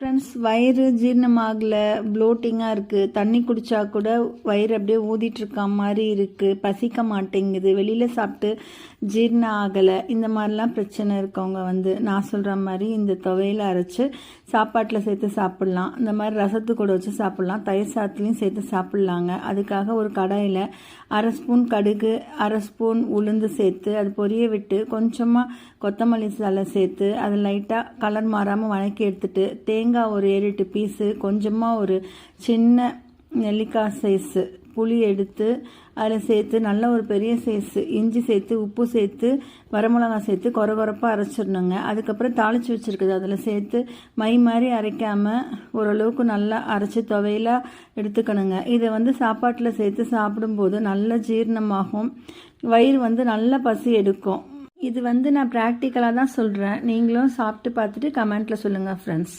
Friends வயிறு ஜீரணமாகலை ப்ளோட்டிங்காக இருக்குது தண்ணி குடித்தா கூட வயிறு அப்படியே ஊதிட்டுருக்க மாதிரி இருக்குது பசிக்க மாட்டேங்குது. வெளியில் சாப்பிட்டு ஜீரணம் ஆகலை. இந்த மாதிரிலாம் பிரச்சனை இருக்கவங்க வந்து நான் சொல்கிற மாதிரி இந்த துவையில் அரைச்சி சாப்பாட்டில் சேர்த்து சாப்பிட்லாம். இந்த மாதிரி ரசத்து கூட வச்சு சாப்பிட்லாம். தயிர் சாத்துலேயும் சேர்த்து சாப்பிட்லாங்க. அதுக்காக ஒரு கடாயில் அரை ஸ்பூன் கடுகு அரை ஸ்பூன் உளுந்து சேர்த்து அது பொரிய விட்டு கொஞ்சமாக கொத்தமல்லி தலை சேர்த்து அது லைட்டாக கலர் மாறாமல் வதக்கி எடுத்துட்டு தேங்காய் தேங்காய் ஒரு ஏழு எட்டு பீஸு கொஞ்சமாக ஒரு சின்ன நெல்லிக்காய் சைஸு புளி எடுத்து அதில் சேர்த்து நல்ல ஒரு பெரிய சைஸு இஞ்சி சேர்த்து உப்பு சேர்த்து வரமிளகா சேர்த்து கொர கொரப்பாக அரைச்சிடணுங்க. அதுக்கப்புறம் தாளித்து வச்சுருக்குது. அதில் சேர்த்து மை மாதிரி அரைக்காமல் ஓரளவுக்கு நல்லா அரைச்சி துவையிலாக எடுத்துக்கணுங்க. இதை வந்து சாப்பாட்டில் சேர்த்து சாப்பிடும்போது நல்ல ஜீரணமாகும். வயிறு வந்து நல்ல பசி எடுக்கும். இது வந்து நான் ப்ராக்டிக்கலாக தான் சொல்கிறேன் நீங்களும் சாப்பிட்டு பார்த்துட்டு கமெண்ட்டில் சொல்லுங்கள் ஃப்ரெண்ட்ஸ்